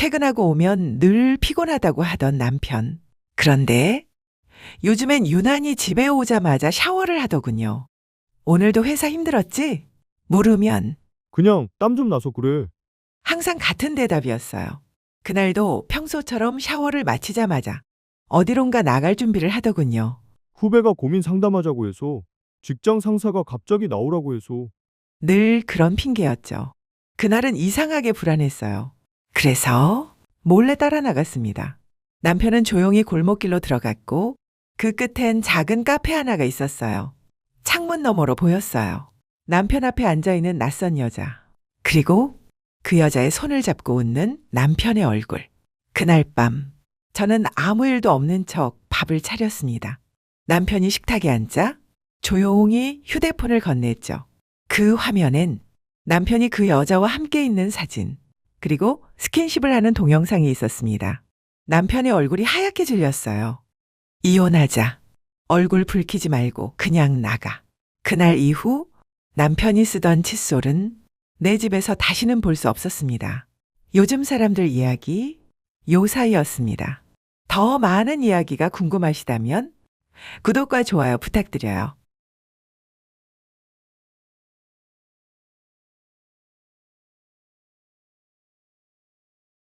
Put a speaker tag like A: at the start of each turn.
A: 퇴근하고 오면 늘 피곤하다고 하던 남편. 그런데 요즘엔 유난히 집에 오자마자 샤워를 하더군요. 오늘도 회사 힘들었지? 물으면
B: 그냥 땀 좀 나서 그래.
A: 항상 같은 대답이었어요. 그날도 평소처럼 샤워를 마치자마자 어디론가 나갈 준비를 하더군요.
B: 후배가 고민 상담하자고 해서 직장 상사가 갑자기 나오라고 해서
A: 늘 그런 핑계였죠. 그날은 이상하게 불안했어요. 그래서 몰래 따라 나갔습니다. 남편은 조용히 골목길로 들어갔고 그 끝엔 작은 카페 하나가 있었어요. 창문 너머로 보였어요. 남편 앞에 앉아 있는 낯선 여자. 그리고 그 여자의 손을 잡고 웃는 남편의 얼굴. 그날 밤 저는 아무 일도 없는 척 밥을 차렸습니다. 남편이 식탁에 앉아 조용히 휴대폰을 건넸죠. 그 화면엔 남편이 그 여자와 함께 있는 사진, 그리고 스킨십을 하는 동영상이 있었습니다. 남편의 얼굴이 하얗게 질렸어요. 이혼하자. 얼굴 붉히지 말고 그냥 나가. 그날 이후 남편이 쓰던 칫솔은 내 집에서 다시는 볼 수 없었습니다. 요즘 사람들 이야기 요 사이였습니다. 더 많은 이야기가 궁금하시다면 구독과 좋아요 부탁드려요.